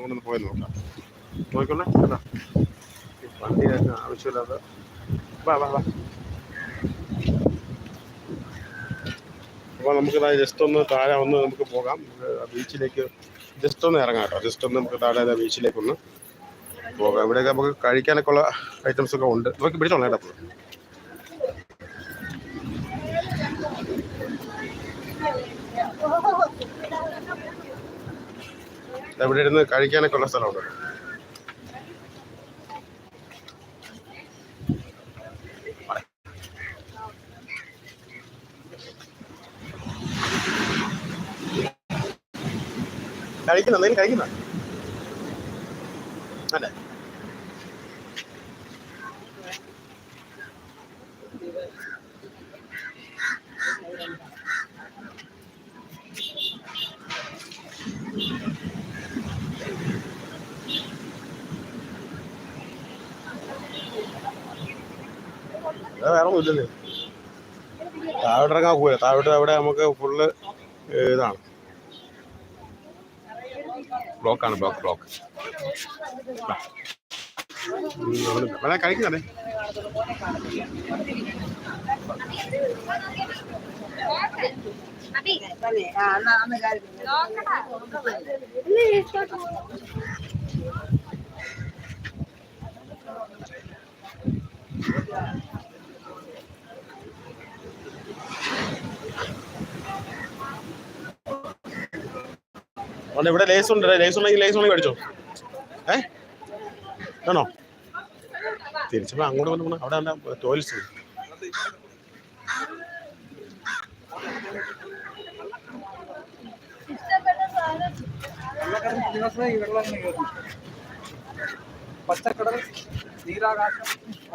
നമുക്കൊന്ന് പോയി നോക്കാം. നോക്കിക്കൊള്ളേ കേട്ടോ വണ്ടി ആവശ്യമില്ലാതെ. വാ വാ വാ. അപ്പോൾ നമുക്ക് ജസ്റ്റ് ഒന്ന് താഴെ ഒന്ന് നമുക്ക് പോകാം. ബീച്ചിലേക്ക് ജസ്റ്റ് ഒന്ന് ഇറങ്ങാം കേട്ടോ. ജസ്റ്റ് ഒന്ന് നമുക്ക് താഴെ ബീച്ചിലേക്ക് ഒന്ന് പോകാം. ഇവിടെയൊക്കെ നമുക്ക് കഴിക്കാനൊക്കെ ഉള്ള ഐറ്റംസ് ഒക്കെ ഉണ്ട്. നമുക്ക് പിടിച്ചോളാം കേട്ടോ ഇവിടെ ഇരുന്ന് കഴിക്കാനൊക്കെ ഉള്ള സ്ഥലമുണ്ട്. കഴിക്കുന്ന അല്ലേ അത്. വേറെ ഒന്നുമില്ലല്ലേ താഴോട്ട് ഇറങ്ങാൻ പോവില്ല. താഴോട്ട് അവിടെ നമുക്ക് ഫുള്ള് ഇതാണ്. ബ്ലോക്കാണ് ബ്ലോക്ക് ബ്ലോക്ക് കഴിക്കുന്നതേ കഴിക്കുന്നേ അതുകൊണ്ട് ഇവിടെ ലേസ് ഉണ്ട് ലേസ് ഉണ്ടെങ്കിൽ ലേസ് ഉണ്ടെങ്കിൽ മേടിച്ചോ. ഏ? ആണോ? തിരിച്ചപ്പോ അങ്ങോട്ട് വന്നു അവിടെ എന്താ ടോയ്ലറ്റ്സ്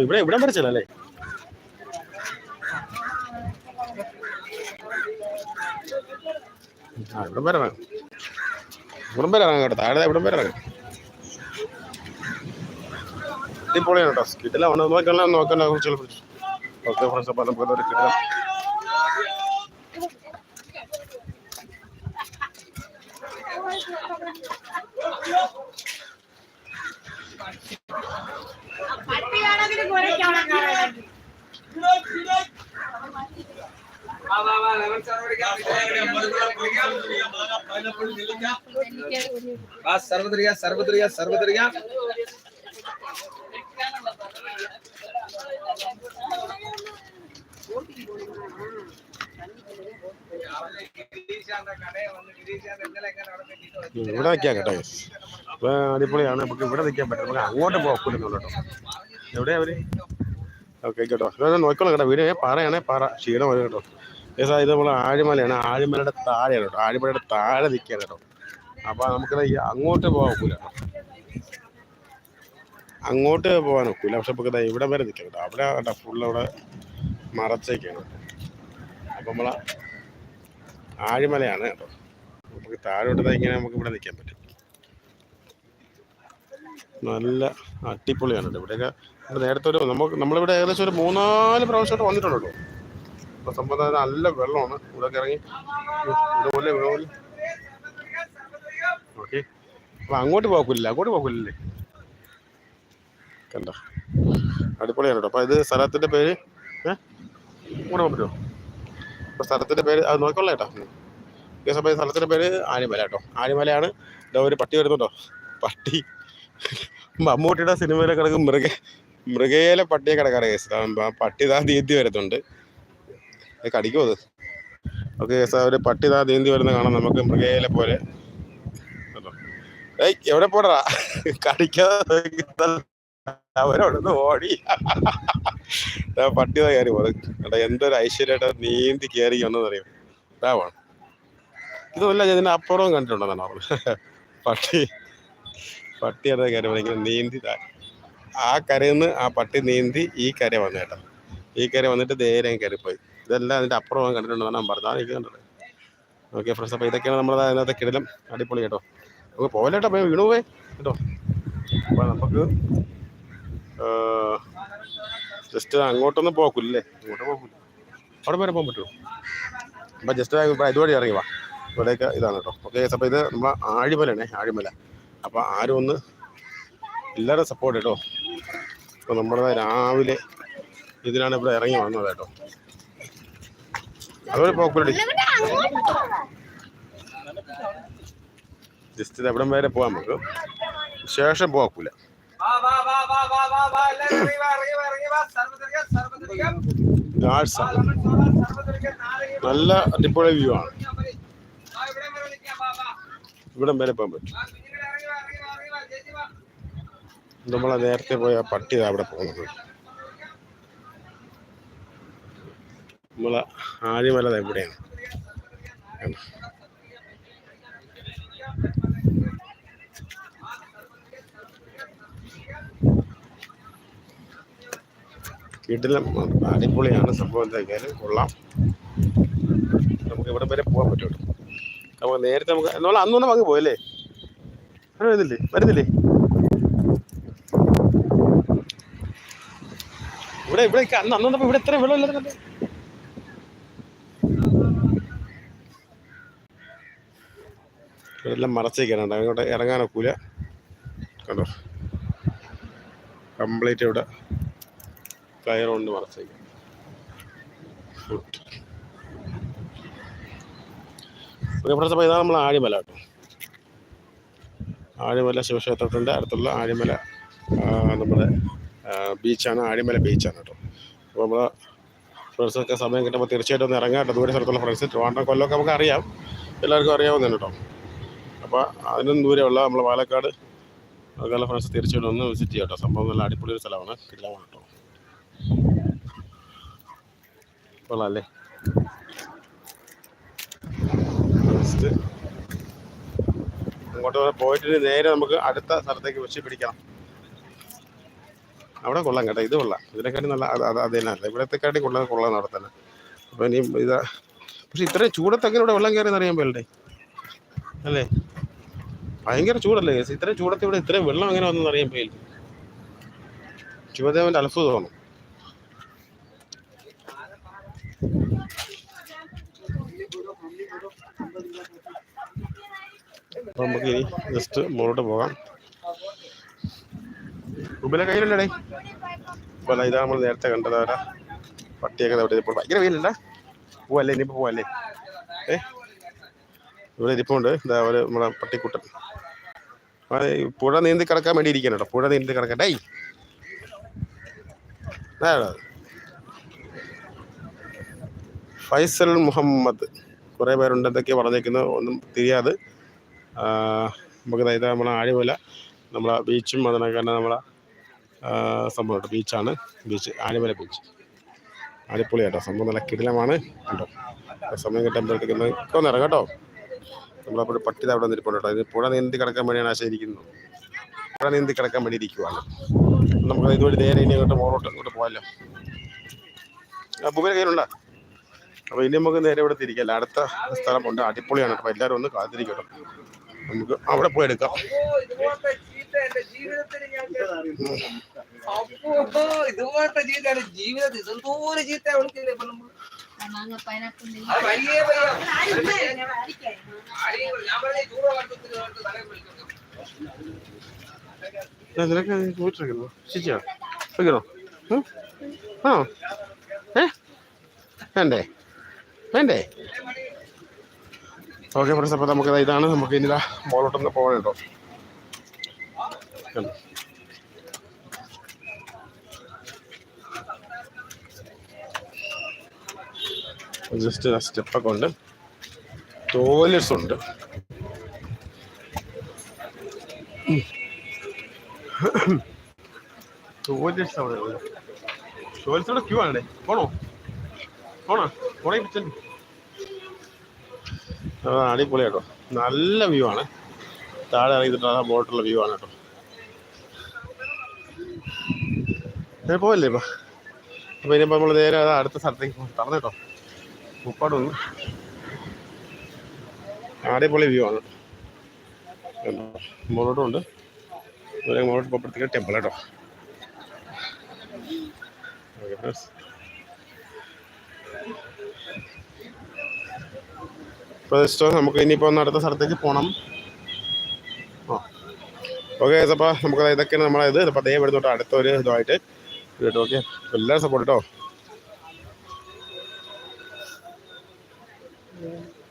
ഇവിടെ ഇവിടെ അല്ലേ ആ ഇവിടം വരെ ഇറങ്ങാം ഇവിടം വരെ ഇറങ്ങാം കേട്ടോ. താഴെ ഇവിടം വരെ ഇറങ്ങാം. അടിപൊളിയാണ് കേട്ടോ? കിട്ടില്ല അവിടെ നോക്കണ്ട നോക്കണ്ട ഓക്കെ ഫ്രണ്ട്സ് കിട്ടില്ല സർവദ്രിയ സർവദ്രിയ സർവദ്രിയ ഉം, ഇവിടെ നിൽക്കാം കേട്ടോ. ഇപ്പൊ അടിപൊളിയാണ്. നമുക്ക് ഇവിടെ നിൽക്കാൻ പറ്റും. നമുക്ക് അങ്ങോട്ട് പോകൂലെന്നുള്ളൂ കേട്ടോ. എവിടെയാ അവർ? ഓക്കെ കേട്ടോ. നോക്കിക്കോളാം നോക്കണം കേട്ടോ. വീട് പാറയാണേ പാറ. ക്ഷീണം വരും കേട്ടോ. ഏസാ ഇത് നമ്മൾ ആഴിമലയാണ്. ആഴിമലയുടെ താഴെയാണ് കേട്ടോ. ആഴിമലയുടെ താഴെ നിൽക്കുകയാണ് കേട്ടോ. അപ്പൊ നമുക്ക് അങ്ങോട്ട് പോകാൻ ഒക്കില്ല. അങ്ങോട്ട് പോകാൻ ഒക്കില്ല. പക്ഷെ നമുക്ക് ഇവിടെ വരെ നിൽക്കാം കേട്ടോ. അവിടെ കേട്ടോ ഫുള്ള് അവിടെ മറച്ചേക്കാണ് അപ്പൊ നമ്മളെ ആഴിമലയാണ് കേട്ടോ. നമുക്ക് താഴോട്ട് ഇങ്ങനെ നമുക്ക് ഇവിടെ നിൽക്കാൻ പറ്റും. നല്ല അടിപൊളിയാണ് ഇവിടെയൊക്കെ ഇവിടെ നേരത്തെ ഒരു നമുക്ക് നമ്മളിവിടെ ഏകദേശം ഒരു മൂന്നാൽ പ്രാവശ്യമായിട്ട് വന്നിട്ടുണ്ടല്ലോ സംഭവം നല്ല വെള്ളമാണ്. ഇവിടെ ഇറങ്ങി. ഇതുപോലെ ഇതുപോലെ. ഓക്കെ. അപ്പൊ അങ്ങോട്ട് പോക്കില്ല അങ്ങോട്ട് പോക്കില്ലേ കണ്ട? അടിപൊളിയാണ് കേട്ടോ അപ്പോൾ ഇത് സ്ഥലത്തിന്റെ പേര് ഏഹ് പറ്റുമോ? അപ്പോൾ സ്ഥലത്തിന്റെ പേര് അത് നോക്കിക്കൊള്ളേ കേട്ടോ. ഈ സ്ഥലത്തിന്റെ സ്ഥലത്തിന്റെ പേര് ആനിമല കേട്ടോ. ആനിമലയാണ്. ഇതാ ഒരു പട്ടി വരുന്നുണ്ടോ? പട്ടി. മമ്മൂട്ടിയുടെ സിനിമയിലെ കിടക്കും മൃഗ മൃഗയിലെ പട്ടിയെ കിടക്കാറ് കേസ്. പട്ടി താ തീയതി വരുന്നുണ്ട്. ഇത് കടിക്കുമോ അത് ഓക്കെ സാർ ഒരു പട്ടി താ നീന്തി വരുന്ന കാണാം. നമുക്ക് മൃഗയിലെ പോലെ. ഏയ് എവിടെ പോടാ? കടിക്കാതെ അവരോടൊന്ന് ഓടി. പട്ടി താ കയറി പോകുന്നത് എന്തൊരു ഐശ്വര്യമായിട്ട് നീന്തി കയറി വന്നതറിയോ? ഇതാവാണ് ഇതുമല്ല ഞാൻ ഇതിന്റെ അപ്പുറവും കണ്ടിട്ടുണ്ടെന്നാണ് പറഞ്ഞത് പട്ടി പട്ടിയുടെ കാര്യം കയറി നീന്തി ആ കരയിൽ നിന്ന് ആ പട്ടി നീന്തി ഈ കര വന്നേട്ടാ ഈ കര വന്നിട്ട് നേരെ കയറിപ്പോയി. ഇതെല്ലാം അതിന്റെ അപ്പുറം കണ്ടിട്ടുണ്ടെന്നാണ് ഞാൻ പറഞ്ഞത്. അതാണ് എനിക്ക് കണ്ടത്. Okay friends. അപ്പോൾ ഇതൊക്കെയാണ് നമ്മുടെ അതിനകത്ത് കിടലം അടിപൊളി കേട്ടോ. നമുക്ക് പോലെ കേട്ടോ? പോയി വീണു പോയി. കേട്ടോ. അപ്പോൾ നമുക്ക് ജസ്റ്റ് അങ്ങോട്ടൊന്നും പോക്കില്ലേ അങ്ങോട്ട് പോക്കില്ല അവിടെ വരെ പോകാൻ പറ്റുമോ? അപ്പം ജസ്റ്റ് ഇതുവഴി ഇറങ്ങി വാ. ഇവിടെയൊക്കെ ഇതാണ് കേട്ടോ. ഓക്കെ അപ്പോൾ ഇത് നമ്മളെ ആഴിമലയാണേ ആഴിമല. അപ്പോൾ ആരും ഒന്ന് എല്ലാവരും സപ്പോർട്ട് കേട്ടോ. അപ്പോൾ നമ്മുടെ രാവിലെ ഇതിനാണ് ഇവിടെ ഇറങ്ങി വന്നത് കേട്ടോ. അതുപോലെ പോക്കുലടി ജസ്റ്റ് എവിടം വരെ പോകാൻ നമുക്ക്. ശേഷം പോക്കൂല നല്ല അടിപൊളി വ്യൂ ആണ്. ഇവിടെ വരെ നിൽക്കാം വാ വാ. ഇവിടം വരെ പോകാൻ പറ്റും. നമ്മളെ നേരത്തെ പോയ പട്ടി അവിടെ പോകുന്നത്. നമ്മളെ ആഴിമല എവിടെയാണ്? വീട്ടിലും അടിപൊളിയാണ് സംഭവം എന്തായാലും കൊള്ളാം. നമുക്ക് ഇവിടെ വരെ പോകാൻ പറ്റുള്ളൂ. നമുക്ക് നേരത്തെ നമുക്ക് എന്നാൽ അന്നൊന്നും അങ്ങ് പോയല്ലേ? വരുന്നില്ലേ? വരുന്നില്ലേ? ഇവിടെ ഇവിടെ അന്ന് അന്നപ്പോ ഇവിടെ എത്ര വെള്ളം ഇല്ലാതെ എല്ലാം മറച്ചേക്കാണ് കേട്ടോ അങ്ങോട്ട് ഇറങ്ങാനൊക്കൂല കണ്ടോ? കംപ്ലീറ്റ് ഇവിടെ കയറുകൊണ്ട് മറച്ചേക്കാം ഫുഡ് പ്രിയപ്പെട്ട സഭ ഇതാണ് നമ്മൾ ആഴിമല കേട്ടോ. ആഴിമല ശിവക്ഷേത്രത്തിന്റെ അടുത്തുള്ള ആഴിമല നമ്മുടെ ബീച്ചാണ്. ആഴിമല ബീച്ചാണ് കേട്ടോ. അപ്പോൾ നമ്മൾ ഫ്രണ്ട്സൊക്കെ സമയം കിട്ടുമ്പോൾ തീർച്ചയായിട്ടും ഒന്ന് ഇറങ്ങാം കേട്ടോ. ദൂരെ സ്ഥലത്തുള്ള ഫ്രണ്ട്സ് ട്രിവാൻഡ്രം കൊല്ലമൊക്കെ നമുക്ക് അറിയാം എല്ലാവർക്കും അറിയാവുന്നതാണ് കേട്ടോ. അപ്പോൾ അതിനും ദൂരെയുള്ള നമ്മൾ പാലക്കാട് ഒക്കെയുള്ള ഫ്രണ്ട്സ് തീർച്ചയായിട്ടും ഒന്ന് വിസിറ്റ് ചെയ്യാം കേട്ടോ സംഭവം നല്ല അടിപൊളി ഒരു സ്ഥലമാണ്. കില്ലാമാണ് കേട്ടോ കൊള്ളാം അല്ലേ ജസ്റ്റ് അങ്ങോട്ട് പോയിട്ട് നേരെ നമുക്ക് അടുത്ത സ്ഥലത്തേക്ക് വെച്ച് പിടിക്കാം. അവിടെ കൊള്ളാം കേട്ടോ. ഇത് കൊള്ളാം. ഇതിനെക്കാട്ടി നല്ല അത് അത് അത് തന്നെ അല്ല ഇവിടത്തെക്കാട്ടി കൊള്ളാൻ കൊള്ളാം അവിടെ തന്നെ. അപ്പോൾ ഇനി ഇതാ പക്ഷെ ഇത്രയും ചൂടത്തെങ്ങനെ ഇവിടെ വെള്ളം കയറിയെന്ന് അറിയാൻ പോലേ അല്ലേ? ഭയങ്കര ചൂടല്ലേ കേസ് ഇത്രയും ചൂടത്ത് ഇവിടെ ഇത്രയും വെള്ളം എങ്ങനെ വന്നെന്ന് അറിയാൻ പോയില്ല ശിവദേവന്റെ അത്ഭുതം തോന്നും അപ്പൊ നമുക്ക് ഇനി ജസ്റ്റ് മുകളിലോട്ട് പോകാം. ഉബിലെ കയ്യിലല്ലേ അപ്പോൾ ഇതാണ് നമ്മൾ നേരത്തെ കണ്ടത് പട്ടിയൊക്കെ അവിടെ ഭയങ്കര വെയിലല്ല? പോവല്ലേ? ഇനിയിപ്പോൾ പോവല്ലേ? ഏ? ഇവിടെ ഇരിപ്പുണ്ട്. ഇതാ ഒരു നമ്മുടെ പട്ടിക്കുട്ടൻ. പുഴ നീന്തി കിടക്കാൻ വേണ്ടി ഇരിക്കണം കേട്ടോ. പുഴ നീന്തി കിടക്കാൻ ഡൈ ഫൈസൽ മുഹമ്മദ്. കുറേ പേരുണ്ട് എന്തൊക്കെയാണ് പറഞ്ഞേക്കുന്നത് ഒന്നും തിരിയാതെ. നമുക്ക് ഇതായത് ഇത് നമ്മളെ ആഴിമല നമ്മളെ ബീച്ചും അതിനൊക്കെ തന്നെ നമ്മളെ സംഭവം ബീച്ചാണ്. Beach Azhimala beach. അടിപൊളി കേട്ടോ സംഭവം നല്ല കിടിലമാണ്. കേട്ടോ സമയം കിട്ടുമ്പോഴത്തേക്ക് ഒന്ന് ഒക്കെ ഒന്ന് ഇറങ്ങാം കേട്ടോ. നമ്മളപ്പോൾ പട്ടി ദാ അവിടെ നിൽപ്പുണ്ട് കേട്ടോ. ഇത് പുഴ നീന്തി കിടക്കാൻ വേണ്ടിയാണ് ആശ ഇരിക്കുന്നത്. പുഴ നീന്തി കിടക്കാൻ വേണ്ടി ഇരിക്കുവാണ്. നമുക്ക് ഇതുവഴി നേരെ ഇനി അങ്ങോട്ട് മോളോട്ട് അങ്ങോട്ട് പോകാമല്ലോ. ആ ഭൂമിയുടെ കയ്യിലുണ്ടോ? അപ്പോൾ ഇനി നമുക്ക് നേരെ ഇവിടെ തിരിക്കല്ല അടുത്ത സ്ഥലമുണ്ട് അടിപൊളിയാണ് അപ്പോൾ എല്ലാവരും ഒന്ന് കാത്തിരിക്കട്ടോ. നമുക്ക് അവിടെ പോയി എടുക്കാം. ജീവിതത്തിൽ ജീവിതത്തിൽ മാങ്ങ പൈനാപ്പിൾ വേണ്ടി നിനക്ക് വെക്കണോ? ഏ? ഓക്കെ ഫ്രണ്ട്സ് അപ്പോൾ നമുക്ക് ഇതാണ്. നമുക്ക് ഇനി മോളോട്ടൊന്ന് പോകണം കേട്ടോ ജസ്റ്റ് സ്റ്റെപ്പൊക്കെ ഉണ്ട്. ടോയ്ലറ്റ്സ് ഉണ്ട്. ടോയ്ലറ്റ്സ് അവിടെ ടോയ്ലറ്റ്സ് അവിടെ ക്യൂ ആണല്ലേ? പോണോ? പോണോ? പോണേ പിച്ചൻ അടിപൊളി കേട്ടോ നല്ല വ്യൂ ആണ്. താഴെ ഇറങ്ങിയിട്ടുള്ള ബോട്ടുള്ള വ്യൂ ആണ് കേട്ടോ. പോവല്ലേ ഇപ്പം? അപ്പോൾ ഇനിയിപ്പോൾ നമ്മൾ നേരെ അടുത്ത സ്ഥലത്തേക്ക് തറന്നു കേട്ടോ. മുപ്പാടൊന്ന് അടിപൊളി വ്യൂ ആണ്. മുകളിലോട്ടും ഉണ്ട്. മുകളിലോട്ട് മുകളോട്ട് പോകുമ്പോഴത്തേക്ക് ടെമ്പിൾ കേട്ടോ ഇപ്പോൾ നമുക്ക് ഇനിയിപ്പോൾ ഒന്ന് അടുത്ത സ്ഥലത്തേക്ക് പോകണം ആ. ഓക്കെ അപ്പോൾ നമുക്ക് ഇതൊക്കെയാണ് നമ്മളെ ഇത്. അപ്പോൾ ഇവിടെ തൊട്ട് അടുത്തൊരു ഇതുമായിട്ട്. കേട്ടോ ഓക്കെ എല്ലാവരും സപ്പോർട്ട് കേട്ടോ